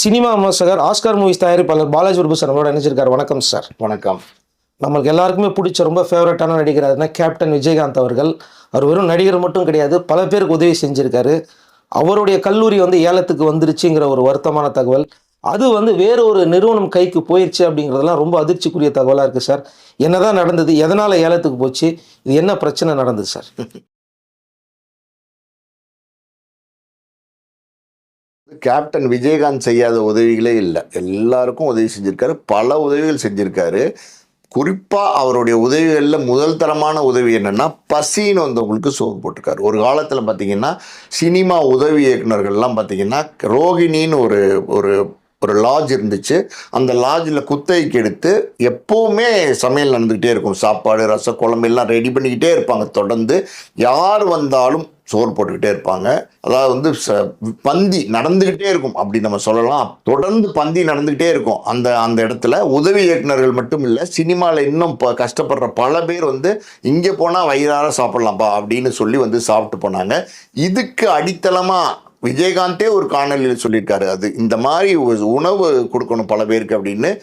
Cinema விமர்சகர் Oscar movies தயாரிப்பாளர் பாலாஜி பிரபு sir நம்மளோட நினைச்சிருக்காரு வணக்கம் சார். வணக்கம். நம்மளுக்கு எல்லாருக்குமே பிடிச்ச ரொம்ப ஃபேவரட்டான நடிகர் அதுனா கேப்டன் விஜயகாந்த் அவர்கள். அவர் வெறும் நடிகர் மட்டும் கிடையாது பல பேருக்கு உதவி செஞ்சிருக்காரு. அவருடைய கல்லூரி வந்து ஏலத்துக்கு வந்துருச்சுங்கிற ஒரு வருத்தமான தகவல். அது வந்து வேற ஒரு நிறுவனம் கைக்கு போயிடுச்சு அப்படிங்கிறதெல்லாம் ரொம்ப அதிர்ச்சிக்குரிய தகவலாக இருக்குது சார். என்னதான் நடந்தது எதனால் ஏலத்துக்கு போச்சு இது என்ன பிரச்சனை நடந்தது சார்? கேப்டன் விஜயகாந்த் செய்யாத உதவிகளே இல்லை. எல்லாருக்கும் உதவி செஞ்சிருக்காரு. பல உதவிகள் செஞ்சுருக்காரு. குறிப்பாக அவருடைய உதவிகளில் முதல் தரமான உதவி என்னென்னா பசின்னு வந்தவங்களுக்கு சோறு போட்டிருக்காரு. ஒரு காலத்தில் பார்த்தீங்கன்னா சினிமா உதவி இயக்குனர்கள்லாம் பார்த்தீங்கன்னா ரோகிணின்னு ஒரு ஒரு ஒரு லாட்ஜ் இருந்துச்சு. அந்த லாட்ஜில் குத்தகைக்கு எடுத்து எப்போவுமே சமையல் நடந்துக்கிட்டே இருக்கும். சாப்பாடு ரசம் குழம்பு எல்லாம் ரெடி பண்ணிக்கிட்டே இருப்பாங்க. தொடர்ந்து யார் வந்தாலும் சோறு போட்டுக்கிட்டே இருப்பாங்க. அதாவது வந்து ச- பந்தி நடந்துக்கிட்டே இருக்கும் அப்படி நம்ம சொல்லலாம். தொடர்ந்து பந்தி நடந்துக்கிட்டே இருக்கும். அந்த அந்த இடத்துல உதவி இயக்குநர்கள் மட்டும் இல்லை சினிமாவில் இன்னும் ப கஷ்டப்படுற பல பேர் வந்து இங்கே போனால் வயிறார சாப்பிட்லாம்ப்பா அப்படின்னு சொல்லி வந்து சாப்பிட்டு போனாங்க. இதுக்கு அடித்தளமாக விஜயகாந்தே ஒரு காணொலியில் சொல்லியிருக்காரு. அது இந்த மாதிரி உணவு கொடுக்கணும் பல பேருக்கு அப்படின்னு.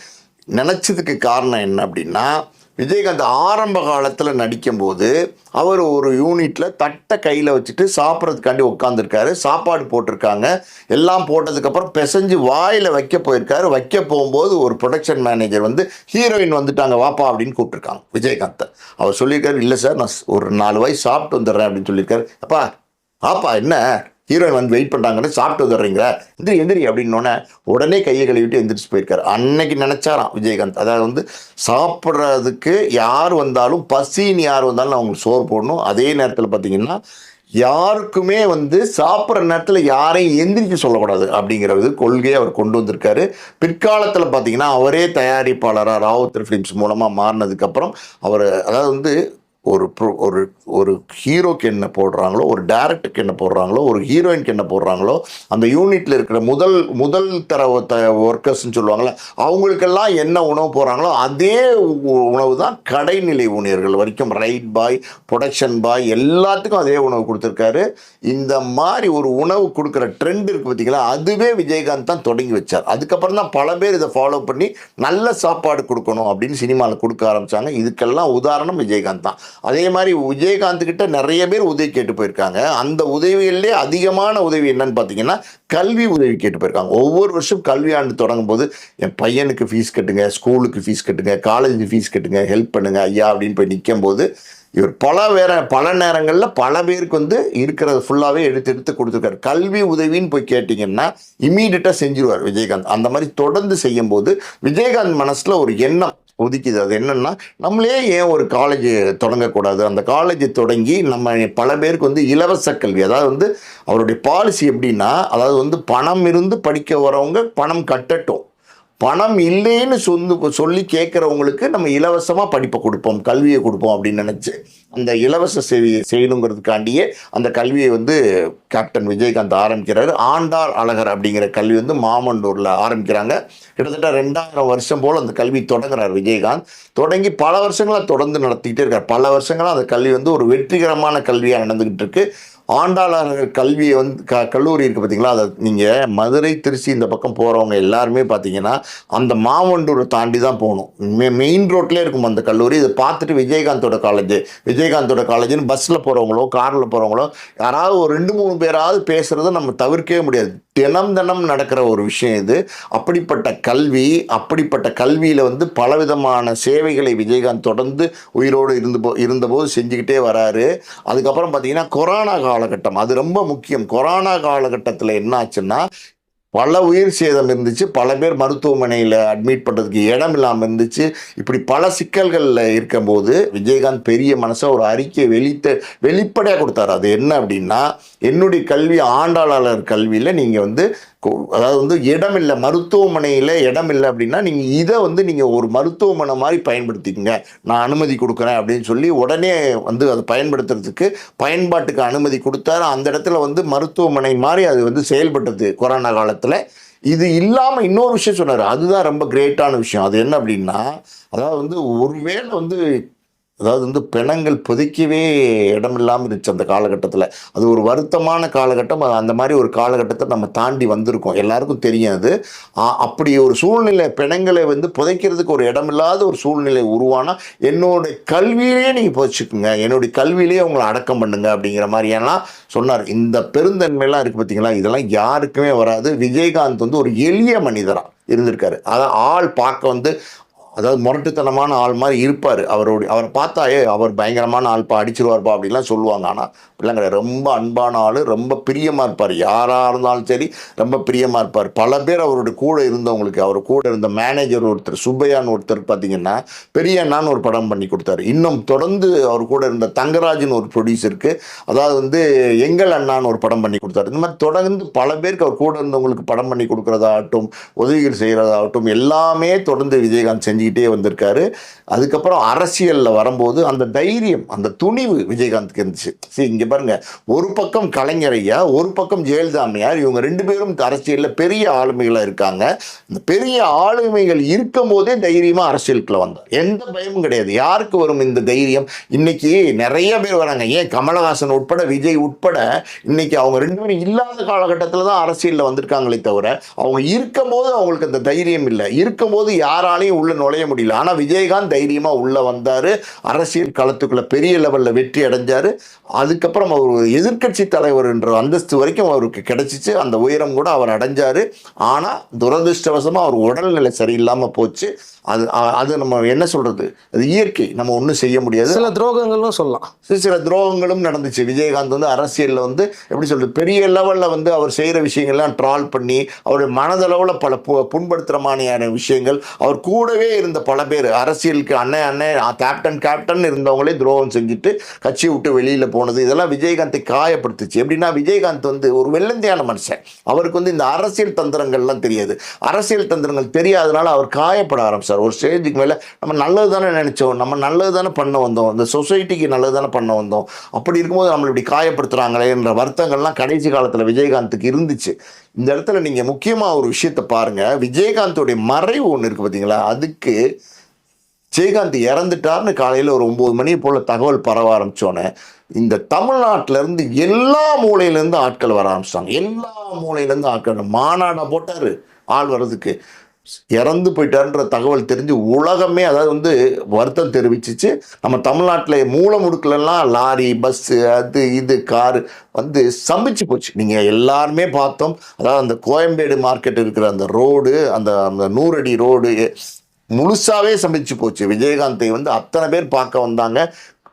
நினச்சதுக்கு காரணம் என்ன அப்படின்னா விஜயகாந்த் ஆரம்ப காலத்தில் நடிக்கும்போது அவர் ஒரு யூனிட்டில் தட்டை கையில் வச்சுட்டு சாப்பிட்றதுக்காண்டி உட்காந்துருக்காரு சாப்பாடு போட்டிருக்காங்க. எல்லாம் போட்டதுக்கப்புறம் பிசைஞ்சு வாயில் வைக்க போயிருக்காரு. வைக்க போகும்போது ஒரு ப்ரொடக்ஷன் மேனேஜர் வந்து ஹீரோயின் வந்துட்டாங்க வாப்பா அப்படின்னு கூப்பிட்ருக்காங்க விஜயகாந்தை. அவர் சொல்லியிருக்காரு இல்லை சார் நான் ஒரு நாலு வயசு சாப்பிட்டு வந்துடுறேன் அப்படின்னு சொல்லியிருக்காரு. அப்பா ஆப்பா என்ன? ஹீரோயின் வந்து வெயிட் பண்ணுறாங்கன்னு சாப்பிட்டு வந்துடுறீங்க எந்திரி எந்திரி அப்படின்னோடனே உடனே கையை கழுவிட்டு எந்திரிச்சு போயிருக்காரு. அன்னைக்கு நினச்சாராம் விஜயகாந்த். அதாவது வந்து சாப்பிட்றதுக்கு யார் வந்தாலும் பசின்னு யார் வந்தாலும் அவங்களுக்கு சோறு போடணும். அதே நேரத்தில் பார்த்தீங்கன்னா யாருக்குமே வந்து சாப்பிட்ற நேரத்தில் யாரையும் எந்திரிக்க சொல்லக்கூடாது அப்படிங்கிறது கொள்கையை அவர் கொண்டு வந்திருக்காரு. பிற்காலத்தில் பார்த்தீங்கன்னா அவரே தயாரிப்பாளராக ராவுத்தர் ஃபிலிம்ஸ் மூலமாக மாறினதுக்கப்புறம் அவர் அதாவது வந்து ஒரு ஒரு ஒரு ஹீரோக்கு என்ன போடுறாங்களோ ஒரு டேரக்டருக்கு என்ன போடுறாங்களோ ஒரு ஹீரோயினுக்கு என்ன போடுறாங்களோ அந்த யூனிட்டில் இருக்கிற முதல் முதல் தர ஒர்க்கர்ஸ்ன்னு சொல்லுவாங்கள்ல அவங்களுக்கெல்லாம் என்ன உணவு போடுறாங்களோ அதே உணவு தான் கடைநிலை ஊழியர்கள் வரைக்கும் ரைட் பாய் ப்ரொடக்ஷன் பாய் எல்லாத்துக்கும் அதே உணவு கொடுத்துருக்காரு. இந்த மாதிரி ஒரு உணவு கொடுக்குற ட்ரெண்ட் இருக்குது பார்த்தீங்களா அதுவே விஜயகாந்த் தான் தொடங்கி வச்சார். அதுக்கப்புறம் தான் பல பேர் இதை ஃபாலோ பண்ணி நல்ல சாப்பாடு கொடுக்கணும் அப்படின்னு சினிமாவில் கொடுக்க ஆரம்பிச்சாங்க. இதுக்கெல்லாம் உதாரணம் விஜயகாந்த் தான். அதே மாதிரி விஜயகாந்த் கிட்ட நிறைய பேர் உதவி கேட்டு போயிருக்காங்க. அந்த உதவிகளிலே அதிகமான உதவி என்னன்னு பார்த்தீங்கன்னா கல்வி உதவி கேட்டு போயிருக்காங்க. ஒவ்வொரு வருஷம் கல்வி ஆண்டு தொடங்கும் போது என் பையனுக்கு ஃபீஸ் கட்டுங்க ஸ்கூலுக்கு ஃபீஸ் கட்டுங்க காலேஜுக்கு ஃபீஸ் கட்டுங்க ஹெல்ப் பண்ணுங்க ஐயா அப்படின்னு போய் நிற்கும் போது இவர் பல வேற பல நேரங்களில் பல பேருக்கு வந்து இருக்கிறத ஃபுல்லாகவே எடுத்து எடுத்து கொடுத்துருக்காரு. கல்வி உதவின்னு போய் கேட்டிங்கன்னா இமீடியட்டாக செஞ்சிருவார் விஜயகாந்த். அந்த மாதிரி தொடர்ந்து செய்யும்போது விஜயகாந்த் மனசில் ஒரு எண்ணம் ஒதுக்கிது. அது என்னென்னா நம்மளே ஏன் ஒரு காலேஜ் தொடங்கக்கூடாது? அந்த காலேஜ் தொடங்கி நம்ம பல பேருக்கு வந்து இலவச கல்வி அதாவது வந்து அவருடைய பாலிசி எப்படின்னா அதாவது வந்து பணம் இருந்து படிக்க வரவங்க பணம் கட்டட்டும். பணம் இல்லைன்னு சொந்து சொல்லி கேட்குறவங்களுக்கு நம்ம இலவசமாக படிப்பை கொடுப்போம் கல்வியை கொடுப்போம் அப்படின்னு நினச்சி அந்த இலவச சேவையை செய்யணுங்கிறதுக்காண்டியே அந்த கல்வியை வந்து கேப்டன் விஜயகாந்த் ஆரம்பிக்கிறாரு. ஆண்டாள் அழகர் அப்படிங்கிற கல்வி வந்து மாமண்டூரில் ஆரம்பிக்கிறாங்க. கிட்டத்தட்ட ரெண்டாயிரம் வருஷம் போல் அந்த கல்வி தொடங்குறார் விஜயகாந்த். தொடங்கி பல வருஷங்களாக தொடர்ந்து நடத்திக்கிட்டே இருக்கார். பல வருஷங்களாக அந்த கல்வி வந்து ஒரு வெற்றிகரமான கல்வியாக நடந்துக்கிட்டு இருக்குது ஆண்டாளர் கல்வியை வந்து க கல்லூரி இருக்குது பார்த்தீங்களா அதை நீங்கள் மதுரை திருச்சி இந்த பக்கம் போகிறவங்க எல்லாருமே பார்த்தீங்கன்னா அந்த மாவண்டூரை தாண்டி தான் போகணும். மெ மெயின் ரோட்லேயே இருக்கும் அந்த கல்லூரி. இதை பார்த்துட்டு விஜயகாந்தோட காலேஜ் விஜயகாந்தோட காலேஜ்னு பஸ்ஸில் போகிறவங்களோ காரில் போகிறவங்களோ யாராவது ஒரு ரெண்டு மூணு பேராவது பேசுகிறத நம்ம தவிர்க்கவே முடியாது. தினம் தினம் நடக்கிற ஒரு விஷயம் இது. அப்படிப்பட்ட கல்வி அப்படிப்பட்ட கல்வியில் வந்து பலவிதமான சேவைகளை விஜயகாந்த் தொடர்ந்து உயிரோடு இருந்து போ இருந்தபோது செஞ்சுக்கிட்டே வராரு. அதுக்கப்புறம் பார்த்தீங்கன்னா கொரோனா காலகட்டம் அது ரொம்ப முக்கியம். கொரோனா காலகட்டத்தில் என்னாச்சுன்னா பல உயிர் சேதம் இருந்துச்சு. பல பேர் மருத்துவமனையில் அட்மிட் பண்ணுறதுக்கு இடம் இல்லாமல் இருந்துச்சு. இப்படி பல சிக்கல்களில் இருக்கும்போது விஜயகாந்த் பெரிய மனசாக ஒரு அறிக்கை வெளித்த வெளிப்படையாக கொடுத்தாரு. அது என்ன அப்படின்னா என்னுடைய கல்வி ஆண்டாளர் கல்வியில் நீங்கள் வந்து அதாவது வந்து இடம் இல்லை மருத்துவமனையில் இடம் இல்லை அப்படின்னா நீங்கள் இதை வந்து நீங்கள் ஒரு மருத்துவமனை மாதிரி பயன்படுத்திக்கங்க. நான் அனுமதி கொடுக்குறேன் அப்படின்னு சொல்லி உடனே வந்து அதை பயன்படுத்துறதுக்கு பயன்பாட்டுக்கு அனுமதி கொடுத்தாரு. அந்த இடத்துல வந்து மருத்துவமனை மாதிரி அது வந்து செயல்பட்டது கொரோனா காலத்தில். இது இல்லாமல் இன்னொரு விஷயம் சொன்னார். அதுதான் ரொம்ப கிரேட்டான விஷயம். அது என்ன அப்படின்னா அதாவது வந்து ஒருவேளை வந்து அதாவது வந்து பிணங்கள் புதைக்கவே இடம் இல்லாமல் இருந்துச்சு அந்த காலகட்டத்தில். அது ஒரு வருத்தமான காலகட்டம். அது அந்த மாதிரி ஒரு காலகட்டத்தை நம்ம தாண்டி வந்திருக்கோம். எல்லாருக்கும் தெரியாது அப்படி ஒரு சூழ்நிலை பிணங்களை வந்து புதைக்கிறதுக்கு ஒரு இடமில்லாத ஒரு சூழ்நிலை உருவானால் என்னோட கல்வியிலேயே நீங்கள் புதைச்சிக்குங்க. என்னுடைய கல்வியிலேயே உங்களை அடக்கம் பண்ணுங்க அப்படிங்கிற மாதிரியெல்லாம் சொன்னார் இந்த பெருந்தன்மையெல்லாம் இருக்குது பார்த்தீங்களா இதெல்லாம் யாருக்குமே வராது. விஜயகாந்த் வந்து ஒரு எளிய மனிதராக இருந்திருக்காரு. அதான் ஆள் பார்க்க வந்து அதாவது முரட்டுத்தனமான ஆள் மாதிரி இருப்பார். அவருடைய அவரை பார்த்தாயே அவர் பயங்கரமான ஆள்ப்பா அடிச்சிருவார்ப்பா அப்படிலாம் சொல்லுவாங்க. ஆனால் அப்படிலாம் கிடையாது. ரொம்ப அன்பான ஆள் ரொம்ப பிரியமாக இருப்பார். யாராக இருந்தாலும் சரி ரொம்ப பிரியமாக இருப்பார். பல பேர் அவருடைய கூட இருந்தவங்களுக்கு அவர் கூட இருந்த மேனேஜர் ஒருத்தர் சுப்பையான்னு ஒருத்தர் பார்த்தீங்கன்னா பெரிய அண்ணான்னு ஒரு படம் பண்ணி கொடுத்தாரு. இன்னும் தொடர்ந்து அவர் கூட இருந்த தங்கராஜன் ஒரு ப்ரொடியூசருக்கு அதாவது வந்து எங்கள் அண்ணான்னு ஒரு படம் பண்ணி கொடுத்தாரு. இந்த மாதிரி தொடர்ந்து பல பேருக்கு அவர் கூட இருந்தவங்களுக்கு படம் பண்ணி கொடுக்குறதாகட்டும் உதவிகள் செய்கிறதாகட்டும் எல்லாமே தொடர்ந்து விஜயகாந்த் எழுதிக்கிட்டே வந்திருக்காரு. அதுக்கப்புறம் அரசியலில் வரும்போது அந்த தைரியம் அந்த துணிவு விஜயகாந்த்க்கு இருந்துச்சு. சரி இங்கே பாருங்க. ஒரு பக்கம் கலைஞரையா ஒரு பக்கம் ஜெயலலிதாமையார் இவங்க ரெண்டு பேரும் அரசியலில் பெரிய ஆளுமைகளாக இருக்காங்க. இந்த பெரிய ஆளுமைகள் இருக்கும் போதே தைரியமாக அரசியலுக்குள்ள வந்தார். எந்த பயமும் கிடையாது. யாருக்கு வரும் இந்த தைரியம்? இன்னைக்கு நிறைய பேர் வராங்க. ஏன் கமலஹாசன் உட்பட விஜய் உட்பட இன்னைக்கு அவங்க ரெண்டு பேரும் இல்லாத காலகட்டத்தில் தான் அரசியலில் வந்திருக்காங்களே தவிர அவங்க இருக்கும் போது அவங்களுக்கு அந்த தைரியம் இல்லை. இருக்கும் போது யாராலையும் உள்ள நுழைய முடியல. ஆனால் விஜயகாந்த் தைரியமாக உள்ள வந்தார். அரசியல் களத்துக்குள்ள பெரிய லெவலில் வெற்றி அடைஞ்சார். அதுக்கப்புறம் அவர் ஒரு எதிர்க்கட்சி தலைவர் என்ற அந்தஸ்து வரைக்கும் அவருக்கு கிடைச்சிச்சு. அந்த உயரம் கூட அவர் அடைஞ்சார். ஆனால் துரதிருஷ்டவசமாக அவர் உடல்நிலை சரியில்லாமல் போச்சு. அது அது நம்ம என்ன சொல்றது? அது இயற்கை. நம்ம ஒன்றும் செய்ய முடியாது. சில துரோகங்களும் சொல்லலாம். சில சில துரோகங்களும் நடந்துச்சு. விஜயகாந்த் வந்து அரசியலில் வந்து எப்படி சொல்றது? பெரிய லெவலில் வந்து அவர் செய்கிற விஷயங்கள்லாம் ட்ரால் பண்ணி அவருடைய மனதளவில் பல புண்படுத்துகிற மாதிரியான விஷயங்கள் அவர் கூடவே இருந்த பல பேர். அரசியலுக்கு அண்ணன் அண்ணன் கேப்டன் கேப்டன் இருந்தவங்களே துரோகம் செஞ்சுட்டு கட்சியை விட்டு வெளியில் போனது. இதெல்லாம் விஜயகாந்தை காயப்படுத்துச்சு. எப்படின்னா விஜயகாந்த் வந்து ஒரு வெள்ளந்தியான மனுஷன். அவருக்கு வந்து இந்த அரசியல் தந்திரங்கள்லாம் தெரியாது. அரசியல் தந்திரங்கள் தெரியாதனால அவர் காயப்பட ஆரம்பிச்சார். ஒரு ஸ்டேஜுக்கு மேலே நம்ம நல்லது தானே நினச்சோம். நம்ம நல்லது தானே பண்ண வந்தோம். இந்த சொசைட்டிக்கு நல்லது தானே பண்ண வந்தோம். அப்படி இருக்கும்போது நம்மளை இப்படி காயப்படுத்துகிறாங்களே என்ற வருத்தங்கள்லாம் கடைசி காலத்தில் விஜயகாந்துக்கு இருந்துச்சு. இந்த இடத்துல நீங்கள் முக்கியமாக ஒரு விஷயத்த பாருங்கள் விஜயகாந்தோடைய மறைவு ஒன்று இருக்குது பார்த்தீங்களா அதுக்கு ஜெயகாந்த் இறந்துட்டார்னு காலையில் ஒரு ஒம்பது மணி போல் தகவல் பரவ ஆரம்பித்தோன்னே இந்த தமிழ்நாட்டிலேருந்து எல்லா மூலையிலேருந்து ஆட்கள் வர ஆரம்பிச்சிட்டாங்க. எல்லா மூலையிலேருந்து ஆட்கள் மாநாடாக போட்டார் ஆள் வர்றதுக்கு. இறந்து போயிட்டார்ன்ற தகவல் தெரிஞ்சு உலகமே அதாவது வந்து வருத்தம் தெரிவிச்சிச்சு. நம்ம தமிழ்நாட்டில் மூல முடுக்கலெல்லாம் லாரி பஸ்ஸு அது இது காரு வந்து சம்பிச்சு போச்சு. நீங்கள் எல்லாருமே பார்த்தோம். அதாவது அந்த கோயம்பேடு மார்க்கெட் இருக்கிற அந்த ரோடு அந்த அந்த நூறடி ரோடு முழுசாவே சம்பிச்சு போச்சு. விஜயகாந்தை வந்து அத்தனை பேர் பார்க்க வந்தாங்க.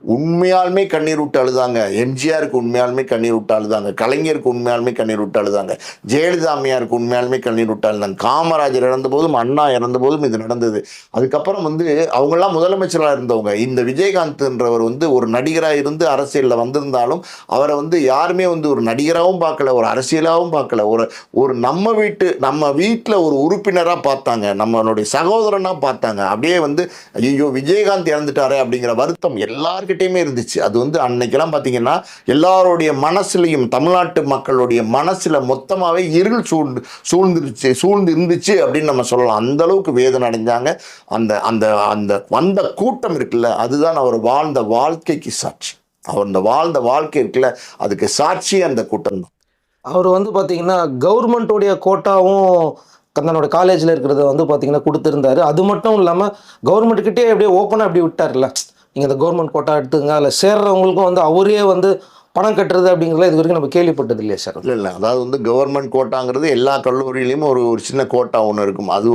உண்மையாலுமே கண்ணீர் விட்டு அழுதாங்க. எம்ஜிஆருக்கு உண்மையாலுமே கண்ணீர் விட்டு அழுதாங்க. கலைஞருக்கு உண்மையாலுமே கண்ணீர் விட்டு அழுதாங்க. ஜெயலலிதா அம்மையாருக்கு உண்மையாலுமே கண்ணீர் விட்டு அழுதாங்க. காமராஜர் இறந்த போதும் அண்ணா இறந்த போதும் இது நடந்தது. அதுக்கப்புறம் வந்து அவங்கெல்லாம் முதலமைச்சராக இருந்தவங்க. இந்த விஜயகாந்த்ன்றவர் வந்து ஒரு நடிகராக இருந்து அரசியலில் வந்திருந்தாலும் அவரை வந்து யாருமே வந்து ஒரு நடிகராகவும் பார்க்கல ஒரு அரசியலாகவும் பார்க்கல. ஒரு ஒரு நம்ம வீட்டு நம்ம வீட்டில் ஒரு உறுப்பினராக பார்த்தாங்க. நம்மளுடைய சகோதரனாக பார்த்தாங்க. அப்படியே வந்து ஐயோ விஜயகாந்த் இறந்துட்டாரே அப்படிங்கிற வருத்தம் எல்லாருக்கும் எல்லார்கிட்டயுமே இருந்துச்சு. அது வந்து அன்னைக்கெல்லாம் பார்த்தீங்கன்னா எல்லாருடைய மனசுலையும் தமிழ்நாட்டு மக்களுடைய மனசில் மொத்தமாகவே இருள் சூழ்ந்து சூழ்ந்துருச்சு சூழ்ந்து இருந்துச்சு அப்படின்னு நம்ம சொல்லலாம். அந்த அளவுக்கு வேதனை அடைஞ்சாங்க. அந்த அந்த அந்த வந்த கூட்டம் இருக்குல்ல அதுதான் அவர் வாழ்ந்த வாழ்க்கைக்கு சாட்சி. அவர் அந்த வாழ்ந்த வாழ்க்கை இருக்குல்ல அதுக்கு சாட்சி அந்த கூட்டம் தான். அவர் வந்து பார்த்தீங்கன்னா கவர்மெண்ட்டோடைய கோட்டாவும் தன்னோட காலேஜில் இருக்கிறத வந்து பார்த்தீங்கன்னா கொடுத்துருந்தாரு. அது மட்டும் இல்லாமல் கவர்மெண்ட்டுக்கிட்டே அப்படியே ஓப்பனாக அப்படி விட்டார்ல நீங்கள் இந்த கவர்மெண்ட் கோட்டா எடுத்துங்க அதில் சேர்றவங்களுக்கும் வந்து அவரே வந்து பணம் கட்டுறது அப்படிங்கிறத இது வரைக்கும் நம்ம கேள்விப்பட்டது இல்லையா சார்? இல்லை இல்லை. அதாவது வந்து கவர்மெண்ட் கோட்டாங்கிறது எல்லா கல்லூரியிலையும் ஒரு ஒரு சின்ன கோட்டா ஒன்று இருக்கும். அது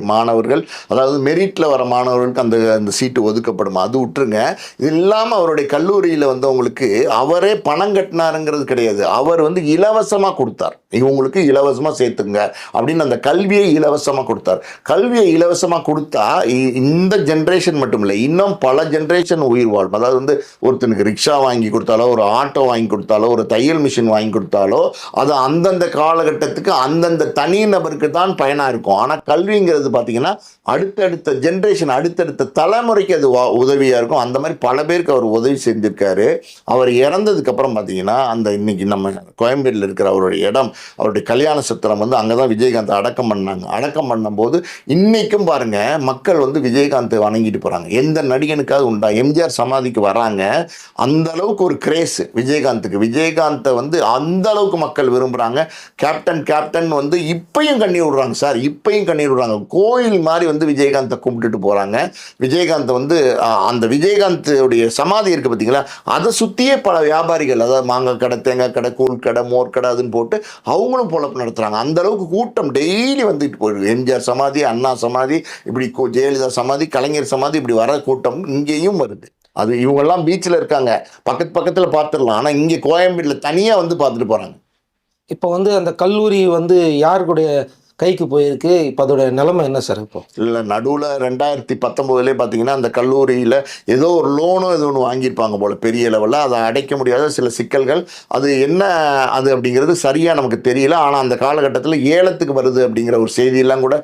மாணவர்கள் அதாவது மெரிட்டில் வர மாணவர்களுக்கு அந்த அந்த சீட்டு ஒதுக்கப்படும். அது விட்டுருங்க. இது இல்லாமல் அவருடைய கல்லூரியில் வந்தவங்களுக்கு அவரே பணம் கட்டினாருங்கிறது கிடையாது. அவர் வந்து இலவசமாக கொடுத்தார். இவங்களுக்கு இலவசமாக சேர்த்துங்க அப்படின்னு அந்த கல்வியை இலவசமாக கொடுத்தார். கல்வியை இலவசமாக கொடுத்தா இ- இந்த ஜென்ரேஷன் மட்டும் இல்லை இன்னும் பல ஜென்ரேஷன் உயிர் வாழும். அதாவது வந்து ஒருத்தனுக்கு ரிக்ஷா வாங்கி கொடுத்தாலோ ஒரு ஆட் ஆட்டோ வாங்கி கொடுத்தாலோ ஒரு தையல் மிஷின் வாங்கி கொடுத்தாலோ அது அந்தந்த காலகட்டத்துக்கு அந்தந்த தனி நபருக்கு தான் பயனாக இருக்கும். ஆனால் கல்விங்கிறது பார்த்தீங்கன்னா அடுத்தடுத்த ஜென்ரேஷன் அடுத்தடுத்த தலைமுறைக்கு அது உதவியாக இருக்கும். அந்த மாதிரி பல பேருக்கு அவர் உதவி செஞ்சுருக்காரு. அவர் இறந்ததுக்கப்புறம் பார்த்தீங்கன்னா அந்த இன்றைக்கி நம்ம கோயம்பேட்டில் இருக்கிற அவருடைய இடம் அவருடைய கல்யாண சத்திரம் வந்து அங்கே தான் விஜயகாந்த் அடக்கம் பண்ணாங்க. அடக்கம் பண்ணும்போது இன்றைக்கும் பாருங்கள் மக்கள் வந்து விஜயகாந்தை வணங்கிட்டு போகிறாங்க எந்த நடிகனுக்காவது உண்டா? எம்ஜிஆர் சமாதிக்கு வராங்க. அந்த அளவுக்கு ஒரு கிரேஸு விஜயகாந்துக்கு விஜயகாந்தை வந்து அந்த அளவுக்கு மக்கள் விரும்புகிறாங்க கேப்டன் கேப்டன் வந்து இப்பையும் கண்ணீர் விடுறாங்க சார். இப்பையும் கண்ணீர் விடுறாங்க. கோயில் மாதிரி வந்து விஜயகாந்தை கும்பிட்டுட்டு போகிறாங்க விஜயகாந்த் வந்து அந்த விஜயகாந்தோடைய சமாதி இருக்குது பார்த்தீங்களா அதை சுற்றியே பல வியாபாரிகள் அதாவது மாங்காய் கடை தேங்காய் கடை கூழ் கடை மோர் கடை அதுன்னு போட்டு அவங்களும் பொழப்பு நடத்துகிறாங்க அந்த அளவுக்கு கூட்டம் டெய்லி வந்துட்டு போயிடுது. எம்ஜிஆர் சமாதி அண்ணா சமாதி இப்படி ஜெயலலிதா சமாதி கலைஞர் சமாதி இப்படி வர கூட்டம் இங்கேயும் வருது. அது இவங்கெல்லாம் பீச்சில் இருக்காங்க. பக்கத்து பக்கத்தில் பார்த்துடலாம். ஆனால் இங்கே கோயம்பேட்டில் தனியாக வந்து பார்த்துட்டு போகிறாங்க இப்போ வந்து அந்த கல்லூரி வந்து யாருக்குடைய கைக்கு போயிருக்கு. இப்போ அதோட நிலைமை என்ன சார் இப்போ? இல்லை நடுவில் ரெண்டாயிரத்தி பத்தொம்போதுலேயே பார்த்தீங்கன்னா அந்த கல்லூரியில் ஏதோ ஒரு லோனோ ஏதோ ஒன்று வாங்கியிருப்பாங்க போல் பெரிய லெவலில். அதை அடைக்க முடியாத சில சிக்கல்கள். அது என்ன அது அப்படிங்கிறது சரியாக நமக்கு தெரியல. ஆனால் அந்த காலகட்டத்தில் ஏலத்துக்கு வருது அப்படிங்கிற ஒரு செய்தியெல்லாம் கூட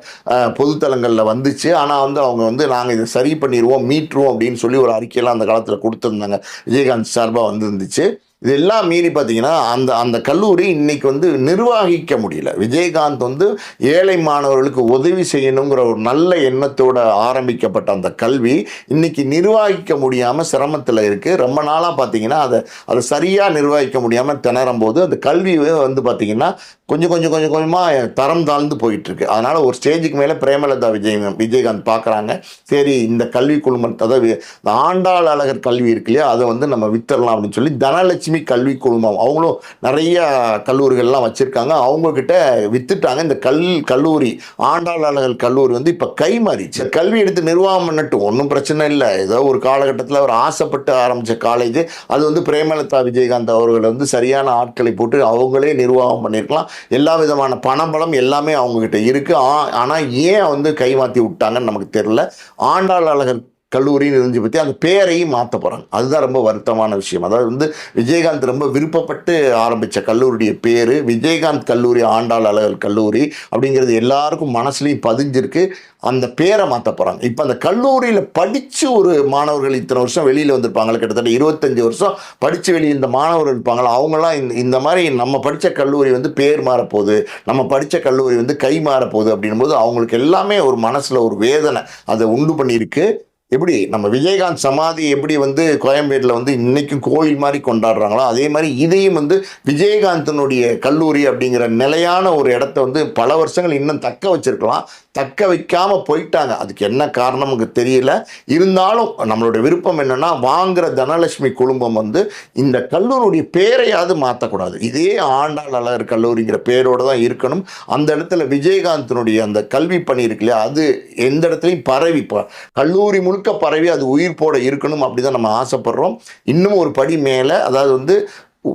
பொதுத்தலங்களில் வந்துச்சு. ஆனால் வந்து அவங்க வந்து நாங்கள் இதை சரி பண்ணிடுவோம் மீட்டுருவோம் அப்படின்னு சொல்லி ஒரு அறிக்கையெல்லாம் அந்த காலத்தில் கொடுத்துருந்தாங்க. விஜயகாந்த் சார்பாக வந்துருந்துச்சு. இதெல்லாம் மீறி பார்த்தீங்கன்னா அந்த அந்த கல்லூரி இன்னைக்கு வந்து நிர்வகிக்க முடியல. விஜயகாந்த் வந்து ஏழை மாணவர்களுக்கு உதவி செய்யணுங்கிற ஒரு நல்ல எண்ணத்தோடு ஆரம்பிக்கப்பட்ட அந்த கல்வி இன்னைக்கு நிர்வகிக்க முடியாமல் சிரமத்தில் இருக்குது ரொம்ப நாளாக பார்த்தீங்கன்னா அதை அதை சரியாக நிர்வகிக்க முடியாமல் திணறும் போது அந்த கல்வி வந்து பார்த்தீங்கன்னா கொஞ்சம் கொஞ்சம் கொஞ்சம் கொஞ்சமாக தரம் தாழ்ந்து போயிட்டுருக்கு. அதனால் ஒரு ஸ்டேஜுக்கு மேலே பிரேமலதா விஜய் விஜயகாந்த் பார்க்குறாங்க. சரி இந்த கல்வி குழுமத்தை அதாவது ஆண்டாள் அழகர் கல்வி இருக்கு இல்லையா அதை வந்து நம்ம வித்தரலாம் அப்படின்னு சொல்லி தனலட்சுமி லட்சுமி கல்வி குழுமம். அவங்களும் நிறைய கல்லூரிகள்லாம் வச்சுருக்காங்க. அவங்கக்கிட்ட வித்துட்டாங்க. இந்த கல் கல்லூரி ஆண்டாளர்கள் கல்லூரி வந்து இப்போ கை மாறிச்சு கல்வி எடுத்து நிர்வாகம் பண்ணட்டும். ஒன்றும் பிரச்சனை இல்லை. ஏதோ ஒரு காலகட்டத்தில் அவர் ஆசைப்பட்டு ஆரம்பித்த காலேஜ். அது வந்து பிரேமலதா விஜயகாந்த் அவர்கள் வந்து சரியான ஆட்களை போட்டு அவங்களே நிர்வாகம் பண்ணியிருக்கலாம் எல்லா விதமான பணபலம் எல்லாமே அவங்கக்கிட்ட இருக்குது ஆனால் ஏன் வந்து கை மாற்றி விட்டாங்கன்னு நமக்கு தெரியல. ஆண்டாளர்கள் கல்லூரின்னு இருந்துச்சு பற்றி அந்த பேரையும் மாற்ற போகிறாங்க அதுதான் ரொம்ப வருத்தமான விஷயம். அதாவது வந்து விஜயகாந்த் ரொம்ப விருப்பப்பட்டு ஆரம்பித்த கல்லூரியுடைய பேர் விஜயகாந்த் கல்லூரி ஆண்டாள் அழகர் கல்லூரி அப்படிங்கிறது எல்லாருக்கும் மனசுலையும் பதிஞ்சிருக்கு. அந்த பேரை மாற்ற போகிறாங்க இப்போ அந்த கல்லூரியில் படித்து ஒரு மாணவர்கள் இத்தனை வருஷம் வெளியில் வந்திருப்பாங்களே? கிட்டத்தட்ட இருபத்தஞ்சி வருஷம் படித்து வெளியே இந்த மாணவர்கள் இருப்பாங்களா? அவங்களாம் இந்த இந்த மாதிரி நம்ம படித்த கல்லூரி வந்து பேர் மாறப்போகுது. நம்ம படித்த கல்லூரி வந்து கை மாறப்போகுது அப்படின்னும் போது அவங்களுக்கு எல்லாமே ஒரு மனசில் ஒரு வேதனை அதை உண்டு பண்ணியிருக்கு. எப்படி நம்ம விஜயகாந்த் சமாதி எப்படி வந்து கோயம்பேட்டில் வந்து இன்னைக்கும் கோயில் மாதிரி கொண்டாடுறாங்களோ அதே மாதிரி இதையும் வந்து விஜயகாந்தனுடைய கல்லூரி அப்படிங்கிற நிலையான ஒரு இடத்த வந்து பல வருஷங்கள் இன்னும் தக்க வச்சிருக்கலாம். தக்க வைக்காமல் போயிட்டாங்க. அதுக்கு என்ன காரணமுக்கு தெரியல. இருந்தாலும் நம்மளுடைய விருப்பம் என்னென்னா வாங்குகிற தனலட்சுமி குடும்பம் வந்து இந்த கல்லூரியுடைய பேரையாவது மாற்றக்கூடாது இதே ஆண்டாள் அழகர் கல்லூரிங்கிற பேரோடு தான் இருக்கணும். அந்த இடத்துல விஜயகாந்தனுடைய அந்த கல்வி பணி இருக்கு இல்லையா அது எந்த இடத்துலையும் பரவி ப- கல்லூரி முழுக்க பரவி அது உயிர் போட இருக்கணும் அப்படி தான் நம்ம ஆசைப்படுறோம். இன்னும் ஒரு படி மேலே அதாவது வந்து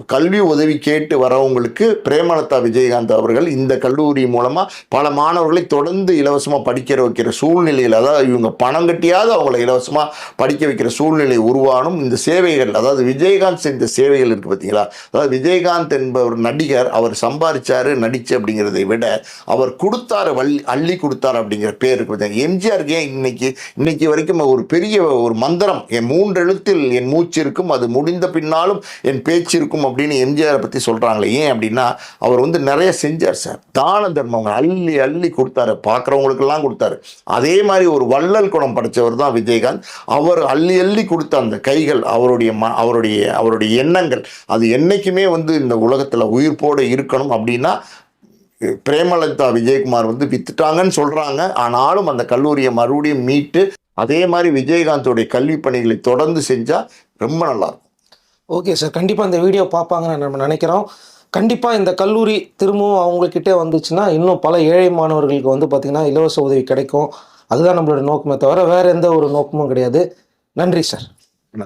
கல்வி உதவி கேட்டு வரவங்களுக்கு பிரேமலதா விஜயகாந்த் அவர்கள் இந்த கல்லூரி மூலமாக பல மாணவர்களை தொடர்ந்து இலவசமாக படிக்கிற வைக்கிற சூழ்நிலையில் அதாவது இவங்க பணம் கட்டியாவது அவங்கள இலவசமாக படிக்க வைக்கிற சூழ்நிலை உருவானும் இந்த சேவைகள் அதாவது விஜயகாந்த் செஞ்ச சேவைகள் இருக்குது பார்த்தீங்களா அதாவது விஜயகாந்த் என்பவர் நடிகர் அவர் சம்பாதிச்சாரு நடிச்சு அப்படிங்கிறதை விட அவர் கொடுத்தார் வள்ளி அள்ளி கொடுத்தார் அப்படிங்கிற பேர் இருக்குது பார்த்தீங்க எம்ஜிஆருக்கு ஏன் இன்னைக்கு இன்னைக்கு வரைக்கும் ஒரு பெரிய ஒரு மந்திரம் என் மூன்று எழுத்தில் என் மூச்சு இருக்கும் அது முடிந்த பின்னாலும் என் பேச்சு இருக்கும் அப்படின்னு எம்ஜிஆரை பற்றி சொல்கிறாங்களே ஏன் அப்படின்னா அவர் வந்து நிறைய செஞ்சார் சார். தான தர்மம் அள்ளி அள்ளி கொடுத்தாரு. பார்க்குறவங்களுக்கெல்லாம் கொடுத்தாரு. அதே மாதிரி ஒரு வள்ளல் குணம் படைச்சவர் தான் விஜயகாந்த். அவர் அள்ளி அள்ளி கொடுத்த அந்த கைகள் அவருடைய ம அவருடைய அவருடைய எண்ணங்கள் அது என்றைக்குமே வந்து இந்த உலகத்தில் உயிர்ப்போடு இருக்கணும் அப்படின்னா பிரேமலதா விஜயகுமார் வந்து வித்துட்டாங்கன்னு சொல்கிறாங்க ஆனாலும் அந்த கல்லூரியை மறுபடியும் மீட்டு அதே மாதிரி விஜயகாந்தோடைய கல்வி பணிகளை தொடர்ந்து செஞ்சால் ரொம்ப நல்லாயிருக்கும் ஓகே சார் கண்டிப்பாக இந்த வீடியோ பார்ப்பாங்கன்னு நம்ம நினைக்கிறோம். கண்டிப்பாக இந்த கல்லூரி திரும்பவும் அவங்கக்கிட்டே வந்துச்சுன்னா இன்னும் பல ஏழை மாணவர்களுக்கு வந்து பார்த்திங்கன்னா இலவச உதவி கிடைக்கும். அதுதான் நம்மளோட நோக்கமே தவிர வேறு எந்த ஒரு நோக்கமும் கிடையாது. நன்றி சார்